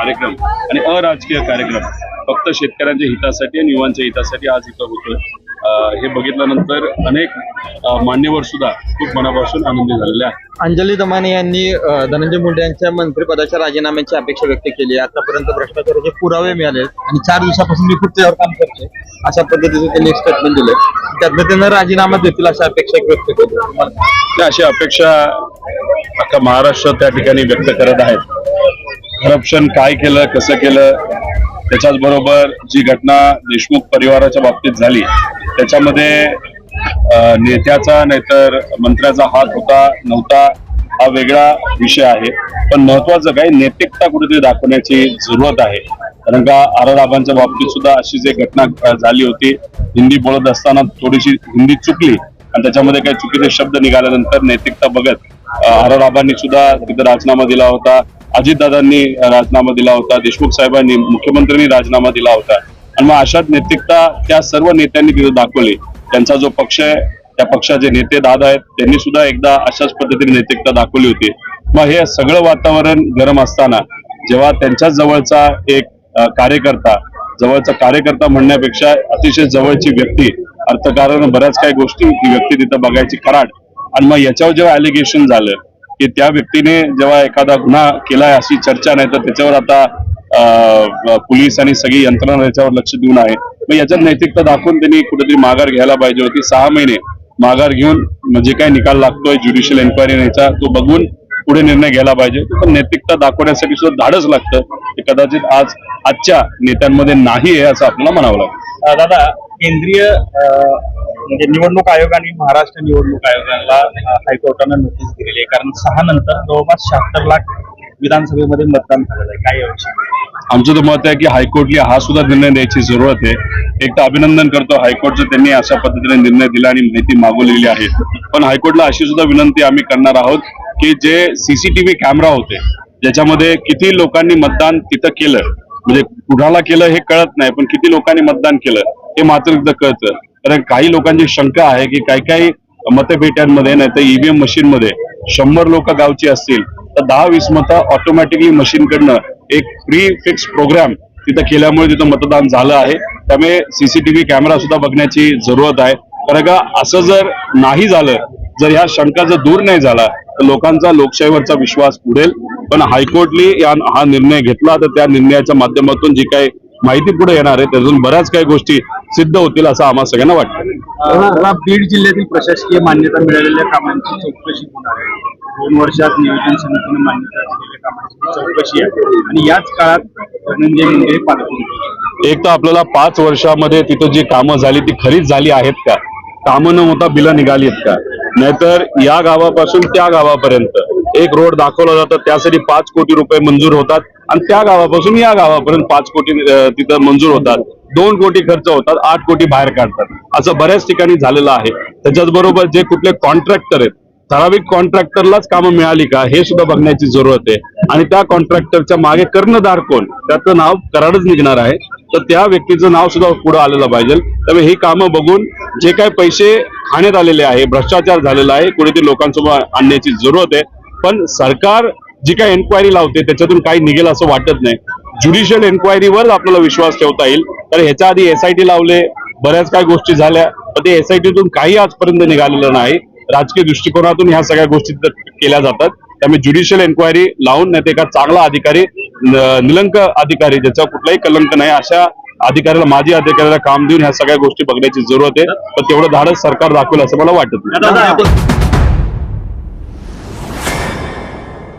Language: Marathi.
कार्यक्रम आणि अराजकीय कार्यक्रम फक्त शेतकऱ्यांच्या हितासाठी आणि युवांच्या हितासाठी आज इथं होतोय. हे बघितल्यानंतर अनेक मान्यवर सुद्धा खूप मनापासून आनंदी झालेले आहेत. अंजली दमाने यांनी धनंजय मुंडे यांच्या मंत्रिपदाच्या राजीनाम्याची अपेक्षा व्यक्त केली आहे. आतापर्यंत भ्रष्टाचाराचे पुरावे मिळाले. आणि चार दिवसापासून मी खूप त्यावर काम करते अशा पद्धतीने त्यांनी स्टेटमेंट दिले त्यातनं त्यांना राजीनामा देतील अशा अपेक्षा व्यक्त केली अशी अपेक्षा अख्खा महाराष्ट्र त्या ठिकाणी व्यक्त करत आहेत. करप्शन काय केलं कसं केलं त्याच्याच बरोबर जी घटना देशमुख परिवाराच्या बाबतीत झाली त्याच्यामध्ये नेत्याचा नाहीतर मंत्र्याचा हात होता नव्हता हा वेगळा विषय आहे. पण महत्वाचं काय नैतिकता कुठेतरी दाखवण्याची जरूरत आहे. कारण का आरडाबांच्या बाबतीत सुद्धा अशीच एक घटना झाली होती हिंदी बोलत असताना थोडीशी हिंदी चुकली आणि त्याच्यामध्ये काही चुकीचे शब्द निघाल्यानंतर नैतिकता बघत आरडाबांनी सुद्धा तिथे राजीनामा दिला होता. अजितदादांनी राजीनामा दिला होता देशमुख साहेबांनी मुख्यमंत्र्यांनी राजीनामा दिला होता. आणि मग अशाच नैतिकता त्या सर्व नेत्यांनी तिथे दाखवली. त्यांचा जो पक्ष आहे त्या पक्षाचे नेते दादा आहेत त्यांनी सुद्धा एकदा अशाच पद्धतीने नैतिकता दाखवली होती. मग हे सगळं वातावरण गरम असताना जेव्हा त्यांच्याच जवळचा एक कार्यकर्ता जवळचा कार्यकर्ता म्हणण्यापेक्षा अतिशय जवळची व्यक्ती अर्थकारण बऱ्याच काही गोष्टी ही व्यक्ती तिथं बघायची कराड. आणि मग याच्यावर जेव्हा अॅलिगेशन झालं की त्या व्यक्तीने जेव्हा एखादा गुन्हा केलाय अशी चर्चा नाही तर त्याच्यावर आता पोलीस आणि सगळी यंत्रणा याच्यावर लक्ष देऊन आहे. मग याच्यात नैतिकता दाखवून त्यांनी कुठेतरी माघार घ्यायला पाहिजे होती. सहा महिने माघार घेऊन म्हणजे काय निकाल लागतोय ज्युडिशियल एन्क्वायरी याचा तो बघून पुढे निर्णय घ्यायला पाहिजे. पण नैतिकता दाखवण्यासाठी सुद्धा धाडच लागतं. ते कदाचित आज आजच्या नेत्यांमध्ये नाही आहे असं आपल्याला म्हणावं लागतं. दादा केंद्रीय म्हणजे निवडणूक आयोग आणि महाराष्ट्र निवडणूक आयोगाला हायकोर्टानं नोटीस दिलेली आहे. कारण सहा नंतर जवळपास शहात्तर लाख विधानसभेमध्ये मतदान झालेलं आहे. काही याविषयी आमचं तर मत आहे की हायकोर्टला हा सुद्धा निर्णय द्यायची जरूरत आहे. एक तर अभिनंदन करतो हायकोर्टचं त्यांनी अशा पद्धतीने निर्णय दिला आणि माहिती मागवलेली आहे. पण हायकोर्टला अशी सुद्धा विनंती आम्ही करणार आहोत की जे सीसीटीव्ही कॅमेरा होते ज्याच्यामध्ये किती लोकांनी मतदान तिथं केलं म्हणजे कुणाला केलं हे कळत नाही पण किती लोकांनी मतदान केलं हे मात्र कळतं. कारण काही लोकांची शंका आहे की काही काही मतपेट्यांमध्ये नाही तर ईव्हीएम मशीन मध्ये शंभर लोक गावची असतील तर दहा वीस मतं ऑटोमॅटिकली मशीनकडनं एक प्री फिक्स प्रोग्राम तिथं केल्यामुळे तिथं मतदान झालं आहे. त्यामुळे सीसीटीव्ही कॅमेरा सुद्धा बघण्याची जरूरत आहे. कारण का असं जर नाही झालं जर ह्या शंका जर दूर नाही झाला तर लोकांचा लोकशाहीवरचा विश्वास उडेल. पण हायकोर्टने या हा निर्णय घेतला तर त्या निर्णयाच्या माध्यमातून जी काही माहिती पुढे येणार आहे. त्यातून बऱ्याच काही गोष्टी सिद्ध होतील असं आम्हा सगळ्यांना वाटतं. बीड जिल्ह्यातील प्रशासकीय मान्यता मिळालेल्या कामांची चौकशी होणार आहे. दोन वर्षात नियोजन समितीने मान्यता दिलेल्या कामांची चौकशी आहे. आणि याच काळात धनंजय मुंडे पालकमंत्री एक तर आपल्याला पाच वर्षामध्ये तिथं जी कामं झाली ती खरीच झाली आहेत का? कामं न होता बिलं निघाली आहेत का? नाहीतर या गावापासून त्या गावापर्यंत. एक रोड दाखवला जातं त्यासाठी पाच कोटी रुपये मंजूर होतात. आणि त्या गावापासून या गावापर्यंत पाच कोटी तिथं मंजूर होतात. दोन कोटी खर्च होतात आठ कोटी बाहेर काढतात. असं बऱ्याच ठिकाणी झालेलं आहे. त्याच्याच बरोबर जे कुठले कॉन्ट्रॅक्टर आहेत ठराविक कॉन्ट्रॅक्टरलाच कामं मिळाली का हे सुद्धा बघण्याची जरूरत आहे. आणि त्या कॉन्ट्रॅक्टरच्या मागे कर्णधार कोण त्याचं नाव कराडच निघणार आहे. तर त्या व्यक्तीचं नाव सुद्धा पुढे आलेलं पाहिजे. त्यामुळे ही कामं बघून जे काही पैसे खाण्यात आलेले आहे भ्रष्टाचार झालेला आहे कुठेतरी लोकांसमोर आणण्याची जरूरत आहे. पण सरकार जी काही एन्क्वायरी लावते त्याच्यातून काही निघेल असं वाटत नाही. ज्युडिशियल एन्क्वायरीवर आपल्याला विश्वास ठेवता येईल. तर ह्याच्या आधी एसआयटी लावले बऱ्याच काही गोष्टी झाल्या पण ते एसआयटीतून काही आजपर्यंत निघालेलं नाही. राजकीय दृष्टिकोनातून ह्या सगळ्या गोष्टी केल्या जातात. त्यामुळे ज्युडिशियल एन्क्वायरी लावून नाही एका चांगला अधिकारी निलंक अधिकारी ज्याचा कुठलाही कलंक नाही अशा अधिकाऱ्याला माजी अधिकाऱ्याला काम देऊन ह्या सगळ्या गोष्टी बघण्याची जरूरत आहे. पण तेवढं धाडस सरकार दाखवेल असं मला वाटत नाही.